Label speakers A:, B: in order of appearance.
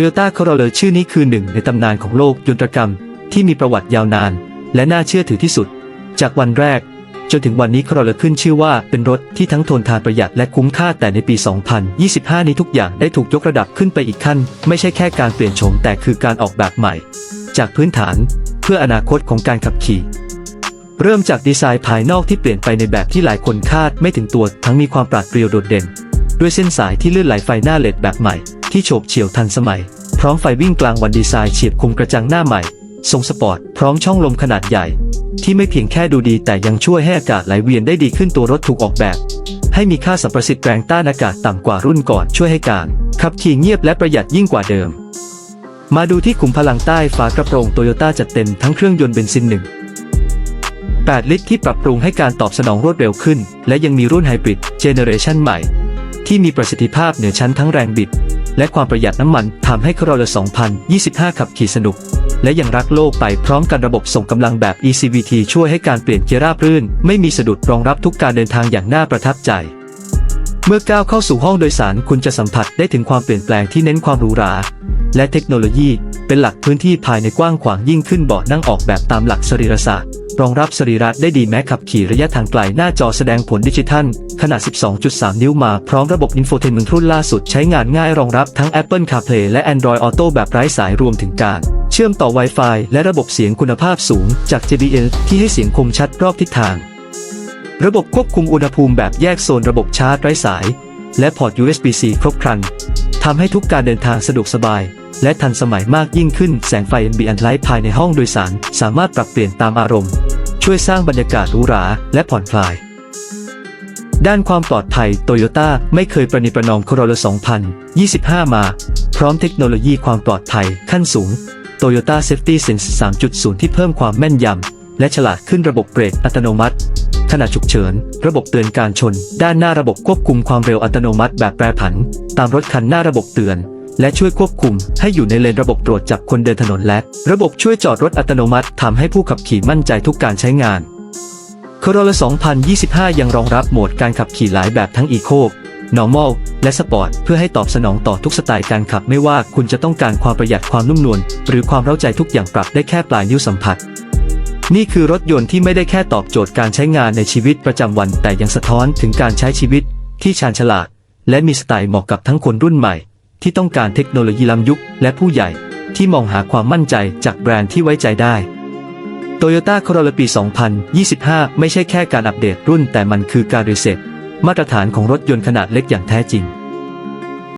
A: โยต้าค r ร l เลอร์ชื่อนี้คือหนึ่งในตำนานของโลกยนตรกรรม ที่มีประวัติยาวนาน และน่าเชื่อถือที่สุด จากวันแรก จนถึงวันนี้ค r ร l เลอร์ขึ้นชื่อว่าเป็นรถที่ทั้งทนทานประหยัดและคุ้มค่าแต่ในปี 2025 นี้ทุกอย่างได้ถูกยกระดับขึ้นไปอีกขั้น ไม่ใช่แค่การเปลี่ยนโฉมแต่คือการออกแบบใหม่ จากพื้นฐานเพื่ออนาคตของการขับขี่เริ่มจากดีไซน์ภายนอกที่เปลี่ยนไปในแบบที่หลายคนคาดไม่ถึงตัว ทั้งมีความปราดเปรียวโดดเด่น ด้วยเส้นสายที่เลื่อนไหลไฟหน้าเลดแบบใหม่ ที่โฉบเฉี่ยวทันสมัย พร้อมไฟวิ่งกลางวันดีไซน์เฉียบคมกระจังหน้าใหม่ ทรงสปอร์ตพร้อมช่องลมขนาดใหญ่ ที่ไม่เพียงแค่ดูดีแต่ยังช่วยให้อากาศไหลเวียนได้ดีขึ้นตัวรถถูกออกแบบ ให้มีค่าสัมประสิทธิ์แรงต้านอากาศต่ำกว่ารุ่นก่อนช่วยให้การขับขี่เงียบและประหยัดยิ่งกว่าเดิม มาดูที่ขุมพลังใต้ฝากระโปรงโตโยต้าจัดเต็มทั้งเครื่องยนต์เบนซินหนึ่ง8 ลิตรที่ปรับปรุงให้การตอบสนองรวดเร็วขึ้น และยังมีรุ่นไฮบริดเจเนเรชันใหม่ ที่มีประสิทธิภาพเหนือชั้นทั้งแรงบิด และความประหยัดน้ำมันทำให้ครอล2025 ขับขี่สนุก และยังรักโลกไปพร้อมกันระบบส่งกำลังแบบ ECVT ช่วยให้การเปลี่ยนเกียร์ราบรื่น ไม่มีสะดุดรองรับทุกการเดินทางอย่างน่าประทับใจ เมื่อก้าวเข้าสู่ห้องโดยสารคุณจะสัมผัสได้ถึงความเปลี่ยนแปลงที่เน้นความหรูหราและเทคโนโลยี เป็นหลักพื้นที่ภายในกว้างขวางยิ่งขึ้นเบาะนั่งออกแบบตามหลักสรีรศาสตร์ รองรับสรีระได้ดีแม้ขับขี่ระยะทางไกลหน้าจอแสดงผลดิจิทัล ขนาด 12.3 นิ้วมาพร้อมระบบอินโฟเทนเมนต์รุ่นล่าสุดใช้งานง่ายรองรับทั้ง Apple CarPlay และ Android Auto แบบไร้สายรวมถึงการ เชื่อมต่อ Wi-Fi และระบบเสียงคุณภาพสูงจาก JBL ที่ให้เสียงคมชัดรอบทิศทาง ระบบควบคุมอุณหภูมิแบบแยกโซนระบบชาร์จไร้สาย และพอร์ต USB-C ครบครันทำให้ทุกการเดินทางสะดวกสบาย และทันสมัยมากยิ่งขึ้นแสงไฟ ambient light ภายในห้องโดยสาร สามารถปรับเปลี่ยนตามอารมณ์ ช่วยสร้างบรรยากาศหรูหราและผ่อนคลาย ด้านความปลอดภัยโตโยต้าไม่เคยประนีประนอม Corolla 2025 มา พร้อมเทคโนโลยีความปลอดภัยขั้นสูง Toyota Safety Sense 3.0 ที่เพิ่มความแม่นยำ และฉลาดขึ้นระบบเบรกอัตโนมัติ ขณะฉุกเฉิน ระบบเตือนการชน ด้านหน้าระบบควบคุมความเร็วอัตโนมัติแบบแปรผัน ตามรถคันหน้าระบบเตือน และช่วยควบคุม ให้อยู่ในเลนระบบตรวจจับคนเดินถนนและ ระบบช่วยจอดรถอัตโนมัติทำให้ผู้ขับขี่มั่นใจทุกการใช้งาน Corolla 2025 ยังรองรับโหมดการขับขี่หลายแบบทั้ง Eco Normal และ Sport เพื่อให้ตอบสนองต่อทุกสไตล์การขับไม่ว่าคุณจะต้องการความประหยัดความนุ่มนวลหรือความเร้าใจทุกอย่างปรับได้แค่ปลายนิ้วสัมผัส นี่คือรถยนต์ที่ไม่ได้แค่ตอบโจทย์การใช้งานในชีวิตประจำวัน แต่ยังสะท้อนถึงการใช้ชีวิตที่ชาญฉลาด และมีสไตล์เหมาะกับทั้งคนรุ่นใหม่ ที่ต้องการเทคโนโลยีล้ำยุค และผู้ใหญ่ที่มองหาความมั่นใจจากแบรนด์ที่ไว้ใจได้ Toyota Corolla ปี 2025 ไม่ใช่แค่การอัปเดตรุ่นแต่มันคือการรีเซ็ตมาตรฐานของรถยนต์ขนาดเล็กอย่างแท้จริง